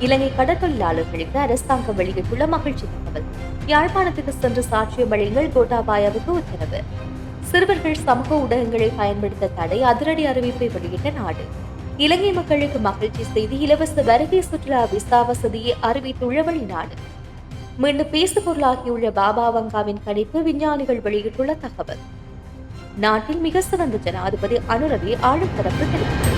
இலங்கை கடற்தொழிலாளர்களுக்கு அரசாங்கம் வெளியிட்டுள்ள மகிழ்ச்சி தகவல். யாழ்ப்பாணத்துக்கு சென்று சாட்சியம் அளியுங்கள் கோட்டாபாயாவுக்கு உத்தரவு. சிறுவர்கள் சமூக ஊடகங்களை பயன்படுத்த தடை அதிரடி அறிவிப்பை வெளியிட்ட நாடு. இலங்கை மக்களுக்கு மகிழ்ச்சி செய்து இலவச வருகை சுற்றுலா விசா வசதியை அறிவித்துள்ள வெளிநாடு. மீண்டும் பேசு பொருளாகியுள்ள பாபா வங்காவின் கணிப்பு விஞ்ஞானிகள் வெளியிட்டுள்ள தகவல். நாட்டில் மிக சிறந்த ஜனாதிபதி அனுரவி ஆளும் தரப்பு தெரிவித்தார்.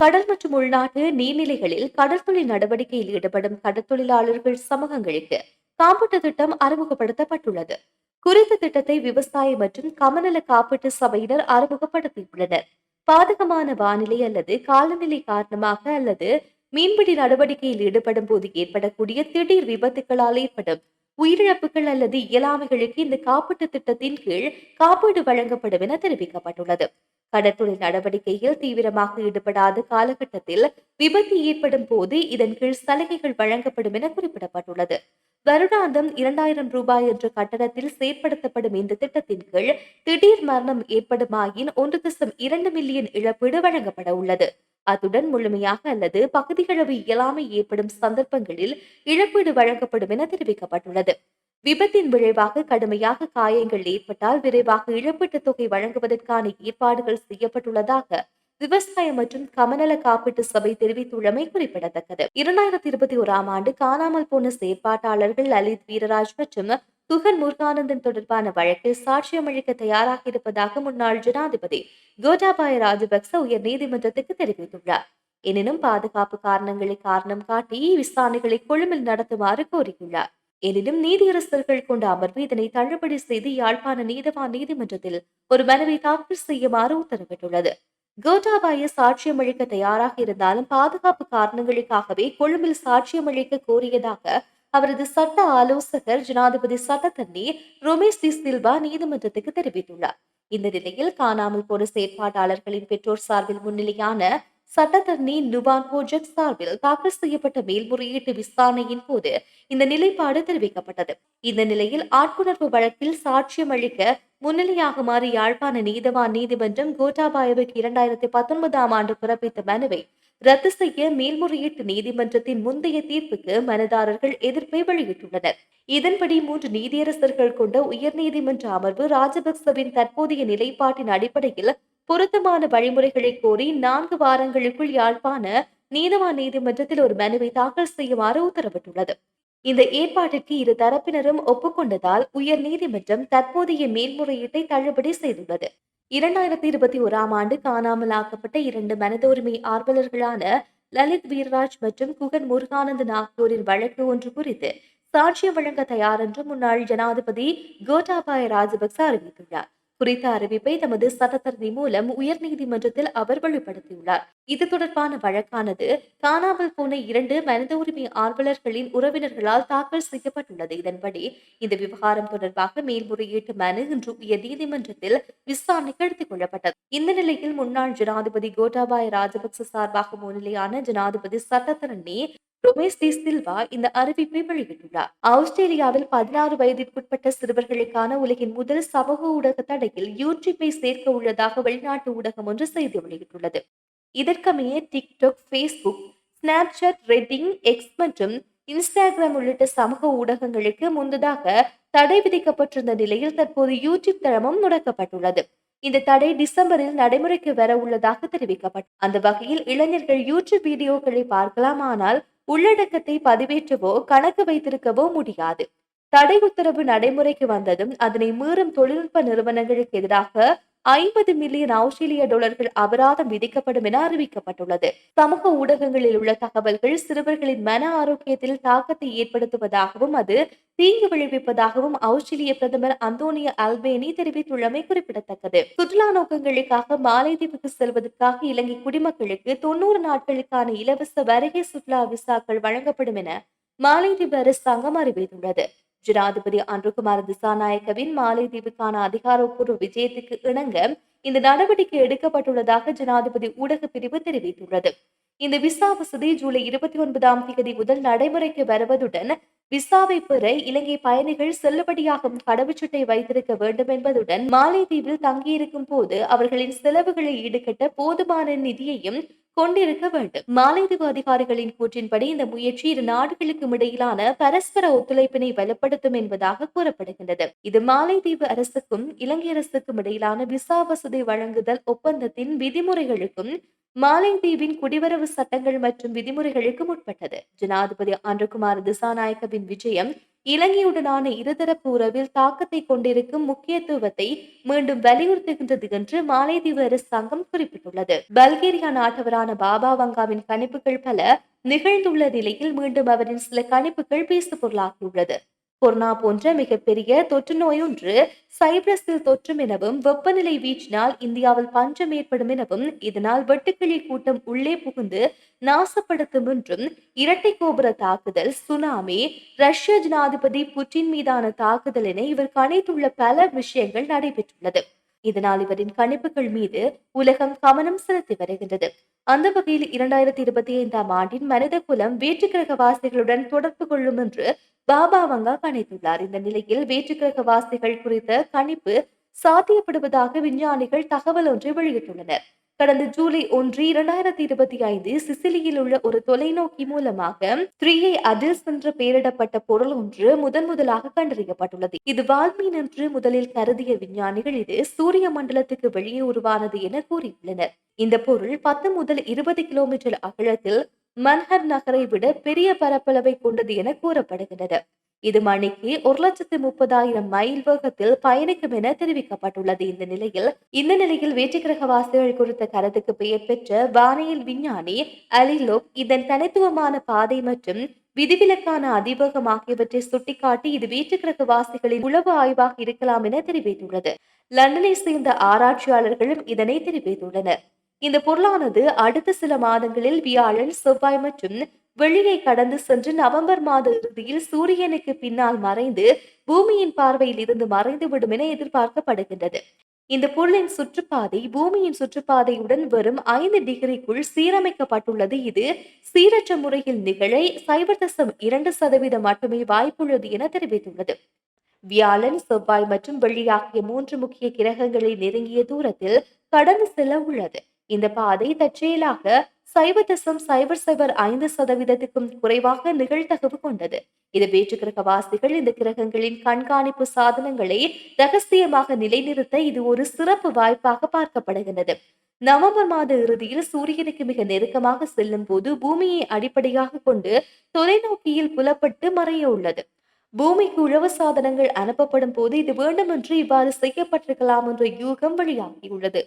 கடல் மற்றும் உள்நாட்டு நீர்நிலைகளில் கடற்தொழில் நடவடிக்கையில் ஈடுபடும் கடற்தொழிலாளர்கள் சமூகங்களுக்கு காப்பீட்டு திட்டம் அறிமுகப்படுத்தப்பட்டுள்ளது. குறித்த திட்டத்தை விவசாய மற்றும் கமநல காப்பீட்டு சபையினர் அறிமுகப்படுத்தியுள்ளனர். பாதகமான வானிலை அல்லது காலநிலை காரணமாக அல்லது மீன்பிடி நடவடிக்கையில் ஈடுபடும் போது ஏற்படக்கூடிய திடீர் விபத்துகளால் ஏற்படும் உயிரிழப்புகள் அல்லது இயலாமைகளுக்கு இந்த காப்பீட்டு திட்டத்தின் கீழ் காப்பீடு வழங்கப்படும் என தெரிவிக்கப்பட்டுள்ளது. கடற்தொழில் நடவடிக்கையில் தீவிரமாக ஈடுபடாத காலகட்டத்தில் விபத்து ஏற்படும் போது இதன் கீழ் சலுகைகள் வழங்கப்படும் என குறிப்பிடப்பட்டுள்ளது. வருடாந்தம் இரண்டாயிரம் ரூபாய் என்ற கட்டணத்தில் செயற்படுத்தப்படும் இந்த திட்டத்தின் கீழ் திடீர் மரணம் ஏற்படுமாயின் ஒன்று தசம் இரண்டு மில்லியன் இழப்பீடு வழங்கப்பட உள்ளது. அத்துடன் முழுமையாக அல்லது பகுதிகளவு இயலாமை ஏற்படும் சந்தர்ப்பங்களில் இழப்பீடு வழங்கப்படும் என தெரிவிக்கப்பட்டுள்ளது. விபத்தின் விளைவாக கடுமையாக காயங்கள் ஏற்பட்டால் விரைவாக இழப்பீட்டுத் தொகை வழங்குவதற்கான ஏற்பாடுகள் செய்யப்பட்டுள்ளதாக விவசாய மற்றும் கமநல காப்பீட்டு சபை தெரிவித்துள்ளமை குறிப்பிடத்தக்கது. இரண்டாயிரத்தி இருபத்தி ஓராம் ஆண்டு காணாமல் போன செயற்பாட்டாளர்கள் லலித் வீரராஜ் மற்றும் துகன் முருகானந்தன் தொடர்பான வழக்கில் சாட்சியம் அளிக்க தயாராக இருப்பதாக முன்னாள் ஜனாதிபதி கோட்டாபாய ராஜபக்ச உயர் நீதிமன்றத்துக்கு தெரிவித்துள்ளார். எனினும் பாதுகாப்பு காரணங்களை காரணம் காட்டி விசாரணைகளை கொழும்பில் நடத்துமாறு கோரியுள்ளார். எனினும் நீதியரசர்கள் கொண்ட அமர்வு இதனை தள்ளுபடி செய்து யாழ்ப்பாண நீதவான் நீதிமன்றத்தில் ஒரு மனுவை தாக்கல் செய்யுமாறு உத்தரவிட்டுள்ளது. கோட்டாபாய சாட்சியம் அளிக்க தயாராக இருந்தாலும் பாதுகாப்பு காரணங்களுக்காகவே கொழும்பில் சாட்சியம் அளிக்க கோரியதாக அவரது சட்ட ஆலோசகர் ஜனாதிபதி சட்டத்தண்ணி ரொமேஷ் தி சில்வா நீதிமன்றத்துக்கு தெரிவித்துள்ளார். இந்த நிலையில் காணாமல் போன செயற்பாட்டாளர்களின் பெற்றோர் சார்பில் முன்னிலையான சட்டத்தரணி நுவான் போஜக் சார்பில் தாக்கல் செய்யப்பட்ட மேல்முறையீட்டு விசாரணையின் போது இந்த நிலைப்பாடு தெரிவிக்கப்பட்டது. இந்த நிலையில் ஆட்குணர்வு வழக்கில் சாட்சியம் அளிக்க முன்னிலையாகுமாறு யாழ்ப்பாண நீதவான் நீதிமன்றம் கோட்டாபாயவுக்கு இரண்டாயிரத்தி பத்தொன்பதாம் ஆண்டு பிறப்பித்த மனுவை ரத்து செய்ய மேல்முறையீட்டு நீதிமன்றத்தின் முந்தைய தீர்ப்புக்கு மனுதாரர்கள் எதிர்ப்பை வெளியிட்டுள்ளனர். இதன்படி மூன்று நீதியரசர்கள் கொண்ட உயர்நீதிமன்ற அமர்வு ராஜபக்சவின் தற்போதைய நிலைப்பாட்டின் அடிப்படையில் பொருத்தமான வழிமுறைகளை கோரி நான்கு வாரங்களுக்குள் யாழ்ப்பாண நீதவான் நீதிமன்றத்தில் ஒரு மனுவை தாக்கல் செய்யுமாறு உத்தரவிட்டுள்ளது. இந்த ஏற்பாட்டிற்கு இரு தரப்பினரும் ஒப்புக்கொண்டதால் உயர் நீதிமன்றம் தற்போதைய மேல்முறையீட்டை தள்ளுபடி செய்துள்ளது. இரண்டாயிரத்தி இருபத்தி ஓராம் ஆண்டு காணாமல் ஆக்கப்பட்ட இரண்டு மனித உரிமை ஆர்வலர்களான லலித் வீர்ராஜ் மற்றும் குகன் முருகானந்தன் ஆகியோரின் வழக்கு ஒன்று குறித்து சாட்சியம் வழங்க தயார் என்று முன்னாள் ஜனாதிபதி கோட்டாபாய ராஜபக்ச அறிவித்துள்ளார். குறித்த அறிவிப்பை தமது சட்டத்தரணி மூலம் உயர்நீதிமன்றத்தில் அவர் வெளிப்படுத்தியுள்ளார். இது தொடர்பான வழக்கானது காணாமல் போன இரண்டு மனித உரிமை ஆர்வலர்களின் உறவினர்களால் தாக்கல் செய்யப்பட்டுள்ளது. இதன்படி இந்த விவகாரம் தொடர்பாக மேல்முறையீட்டு மனு இன்று உயர் நீதிமன்றத்தில் விசாரணைக்கு எடுத்துக் கொள்ளப்பட்டது. இந்த நிலையில் முன்னாள் ஜனாதிபதி கோட்டாபாய ராஜபக்ச சார்பாக முன்னிலையான ஜனாதிபதி சட்டத்தரணி ரொமேஷ் டி சில்வா இந்த அறிவிப்பை வெளியிட்டுள்ளார் ஆஸ்திரேலியாவில் பதினாறு வயதிற்குட்பட்ட சிறுவர்களுக்கான உலகின் முதல் சமூக ஊடக தடையில் யூடியூப்பை சேர்க்க உள்ளதாக வெளிநாட்டு ஊடகம் ஒன்று செய்தி வெளியிட்டுள்ளது. இதற்கமைய TikTok Facebook Snapchat Reddit X மற்றும் இன்ஸ்டாகிராம் உள்ளிட்ட சமூக ஊடகங்களுக்கு முன்னதாக தடை விதிக்கப்பட்டிருந்த நிலையில் தற்போது யூடியூப் தளமும் முடக்கப்பட்டுள்ளது. இந்த தடை டிசம்பரில் நடைமுறைக்கு வர உள்ளதாக தெரிவிக்கப்பட்டது அந்த வகையில் இளைஞர்கள் யூடியூப் வீடியோக்களை பார்க்கலாம் ஆனால் உள்ளடக்கத்தை பதிவேற்றவோ கணக்கு வைத்திருக்கவோ முடியாது. தடை உத்தரவு நடைமுறைக்கு வந்ததும் அதனை மீறும் தொழில்நுட்ப நிறுவனங்களுக்கு எதிராக ஐம்பது மில்லியன் ஆஸ்திரேலிய டாலர்கள் அபராதம் விதிக்கப்படும் என அறிவிக்கப்பட்டுள்ளது. சமூக ஊடகங்களில் உள்ள தகவல்கள் சிறுவர்களின் மன ஆரோக்கியத்தில் தாக்கத்தை ஏற்படுத்துவதாகவும் அது தீங்கு விளைவிப்பதாகவும் ஆஸ்திரேலிய பிரதமர் அந்தோனிய அல்பேனி தெரிவித்துள்ளமை குறிப்பிடத்தக்கது. சுற்றுலா நோக்கங்களுக்காக மாலைதீவுக்கு செல்வதற்காக இலங்கை குடிமக்களுக்கு தொண்ணூறு நாட்களுக்கான இலவச வருகை சுற்றுலா விசாக்கள் வழங்கப்படும் என மாலைதீவு அரசாங்கம் அறிவித்துள்ளது. ஜனாதிபதி அன்ருகுமார் திசாநாயக்கவின் மாலைதீவுக்கான அதிகாரப்பூர்வ விஜயத்துக்கு இணங்க இந்த நடவடிக்கை எடுக்கப்பட்டுள்ளதாக ஜனாதிபதி ஊடக பிரிவு தெரிவித்துள்ளது. இந்த விசா வசதி ஜூலை இருபத்தி ஒன்பதாம் தேதி முதல் நடைமுறைக்கு வருவதுடன் விசாவை பெற இலங்கை பயணிகள் செல்லுபடியாகும் கடவுச்சீட்டை வைத்திருக்க வேண்டும் என்பதுடன் மாலைதீவில் தங்கியிருக்கும் போது அவர்களின் செலவுகளை ஈடுகட்ட போதுமான நிதியையும் கொண்டிருக்க வேண்டும். மாலைதீவு அதிகாரிகளின் கூற்றின்படி இந்த முயற்சி இரு நாடுகளுக்கும் இடையிலான பரஸ்பர ஒத்துழைப்பினை வலுப்படுத்தும் என்பதாக கூறப்படுகின்றது. இது மாலைதீவு அரசுக்கும் இலங்கை அரசுக்கும் இடையிலான விசா வசதி வழங்குதல் ஒப்பந்தத்தின் விதிமுறைகளுக்கும் மாலைதீவின் குடிவரவு சட்டங்கள் மற்றும் விதிமுறைகளுக்கும் உட்பட்டது. ஜனாதிபதி அன்றகுமார் திசாநாயக்கவின் விஜயம் இலங்கையுடனான இருதரப்பு உறவில் தாக்கத்தை கொண்டிருக்கும் முக்கியத்துவத்தை மீண்டும் வலியுறுத்துகின்றது என்று மாலைதீவு அரசாங்கம் குறிப்பிட்டுள்ளது. பல்கேரியா நாட்டவரான பாபா வங்காவின் கணிப்புகள் பல நிகழ்ந்துள்ள நிலையில் மீண்டும் அவரின் சில கணிப்புகள் பேசு பொருளாகியுள்ளது கொரோனா போன்ற மிகப்பெரிய தொற்று நோய் ஒன்று சைப்ரஸில் தொற்றும் எனவும் வெப்பநிலை வீச்சினால் இந்தியாவில் பஞ்சம் ஏற்படும் எனவும் இதனால் வெட்டுக்கிளி கூட்டம் உள்ளே புகுந்து நாசப்படுத்தும் என்றும் இரட்டை கோபுர தாக்குதல் சுனாமி ரஷ்ய ஜனாதிபதி புட்டின் மீதான தாக்குதல் என இவர் கணித்துள்ள பல விஷயங்கள் நடைபெற்றுள்ளது. இதனால் இவரின் கணிப்புகள் மீது உலகம் கவனம் செலுத்தி வருகின்றது. அந்த வகையில் இரண்டாயிரத்தி இருபத்தி ஐந்தாம் ஆண்டின் மனித குலம் வேற்றுக்கிரகவாசிகளுடன் தொடர்பு கொள்ளும் என்று பாபா வங்கா கணித்துள்ளார். இந்த நிலையில் வேற்றுக்கிரகவாசிகள் குறித்த கணிப்பு சாத்தியப்படுவதாக விஞ்ஞானிகள் தகவல் ஒன்றை வெளியிட்டுள்ளனர். கடந்த ஜூலை ஒன்று இரண்டாயிரத்தி இருபத்தி ஐந்து சிசிலியில் உள்ள ஒரு தொலைநோக்கி மூலமாக த்ரீயை அதில் சென்று பெயரிடப்பட்ட பொருள் ஒன்று முதன் முதலாக கண்டறியப்பட்டுள்ளது. இது வால்மீன் என்று முதலில் கருதிய விஞ்ஞானிகள் இது சூரிய மண்டலத்துக்கு வெளியே உருவானது என கூறியுள்ளனர். இந்த பொருள் பத்து முதல் இருபது கிலோமீட்டர் அகலத்தில் மன்ஹர் நகரை விட பெரிய பரப்பளவை கொண்டது என கூறப்படுகிறது இது மணிக்கு ஒரு லட்சத்து முப்பதாயிரம் மைல் வேகத்தில் பயணிக்கும் என தெரிவிக்கப்பட்டுள்ளது. இந்த நிலையில் இந்த நிலையில் வேற்றுக்கிரகவாசிகள் குறித்த கருத்துக்கு பெயர் பெற்ற வானியல் விஞ்ஞானி அலிலோக் இதன் தனித்துவமான பாதை மற்றும் விதிவிலக்கான அதிவேகம் ஆகியவற்றை சுட்டிக்காட்டி இது வேற்றுக்கிரகவாசிகளின் உளவு ஆய்வாக இருக்கலாம் என தெரிவித்துள்ளது. லண்டனை சேர்ந்த ஆராய்ச்சியாளர்களும் இதனை தெரிவித்துள்ளனர். இந்த பொருளானது அடுத்த சில மாதங்களில் வியாழன் செவ்வாய் மற்றும் வெளியை கடந்து சென்று நவம்பர் மாத இறுதியில் சூரியனுக்கு பின்னால் மறைந்து பூமியின் பார்வையில் இருந்து மறைந்து விடும் என எதிர்பார்க்கப்படுகின்றது. இந்த பொருளின் சுற்றுப்பாதை பூமியின் சுற்றுப்பாதையுடன் வரும் ஐந்து டிகிரிக்குள் சீரமைக்கப்பட்டுள்ளது. இது சீரற்ற முறையில் நிகழ சைபர் தசம் இரண்டு சதவீதம் மட்டுமே வாய்ப்புள்ளது என தெரிவித்துள்ளது. வியாழன் செவ்வாய் மற்றும் வெள்ளி ஆகிய மூன்று முக்கிய கிரகங்களை நெருங்கிய தூரத்தில் கடந்து செல்ல உள்ளது. இந்த பாதை தற்செயலாக சைவ தசம் சைபர் சைபர் ஐந்து சதவீதத்துக்கும் குறைவாக நிகழ்தகவு கொண்டது. இது வேற்று கிரகவாசிகள் இந்த கிரகங்களின் கண்காணிப்பு சாதனங்களை ரகசியமாக நிலைநிறுத்த இது ஒரு சிறப்பு வாய்ப்பாக பார்க்கப்படுகிறது நவம்பர் மாத இறுதியில் சூரியனுக்கு மிக நெருக்கமாக செல்லும் போது பூமியை அடிப்படையாக கொண்டு தொலைநோக்கியில் புலப்பட்டு மறைய உள்ளது. பூமிக்கு உழவு சாதனங்கள் அனுப்பப்படும் போது இது வேண்டுமென்று இவ்வாறு செய்யப்பட்டிருக்கலாம் என்ற யூகம் வெளியாகியுள்ளது.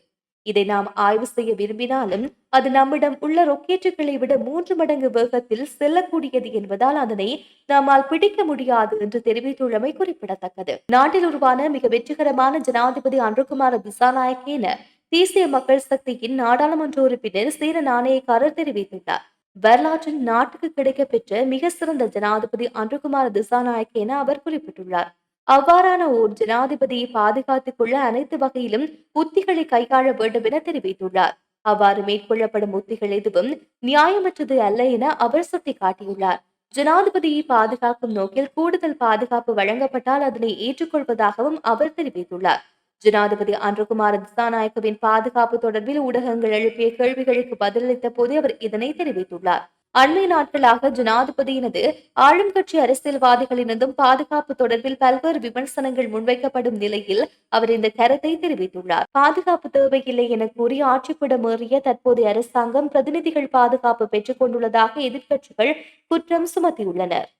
இதை நாம் ஆய்வு செய்ய விரும்பினாலும் அது நம்மிடம் உள்ள ரொக்கேட்டுகளை விட மூன்று மடங்கு வேகத்தில் செல்லக்கூடியது என்பதால் அதனை நம்மால் பிடிக்க முடியாது என்று தெரிவித்துள்ளமை குறிப்பிடத்தக்கது. நாட்டில் உருவான மிக வெற்றிகரமான ஜனாதிபதி அன்றுகுமார திசாநாயக் என தேசிய மக்கள் சக்தியின் நாடாளுமன்ற உறுப்பினர் சீன நாணயக்காரர் தெரிவித்துள்ளார். வரலாற்றில் நாட்டுக்கு கிடைக்கப்பெற்ற மிக சிறந்த ஜனாதிபதி அன்றுகுமார திசாநாயக் என அவர் குறிப்பிட்டுள்ளார். அவ்வாறான ஓர் ஜனாதிபதியை பாதுகாத்துக் கொள்ள அனைத்து வகையிலும் உத்திகளை கையாள வேண்டும் என தெரிவித்துள்ளார். அவ்வாறு மேற்கொள்ளப்படும் உத்திகள் எதுவும் நியாயமற்றது அல்ல என அவர் சுட்டிக்காட்டியுள்ளார். ஜனாதிபதியை பாதுகாக்கும் நோக்கில் கூடுதல் பாதுகாப்பு வழங்கப்பட்டால் அதனை ஏற்றுக்கொள்வதாகவும் அவர் தெரிவித்துள்ளார். ஜனாதிபதி அன்றகுமார திசாநாயக்கவின் பாதுகாப்பு தொடர்பில் ஊடகங்கள் எழுப்பிய கேள்விகளுக்கு பதிலளித்த போது அவர் இதனை தெரிவித்துள்ளார். அண்மை நாட்களாக ஜனாதிபதியினது ஆளும் கட்சி அரசியல்வாதிகளினதும் பாதுகாப்பு தொடர்பில் பல்வேறு விமர்சனங்கள் முன்வைக்கப்படும் நிலையில் அவர் இந்த கருத்தை தெரிவித்துள்ளார். பாதுகாப்பு தேவையில்லை என கூறி ஆட்சிப்பிடமேறிய தற்போதைய அரசாங்கம் பிரதிநிதிகள் பாதுகாப்பு பெற்றுக் கொண்டுள்ளதாக எதிர்க்கட்சிகள் குற்றம் சுமத்தியுள்ளனர்.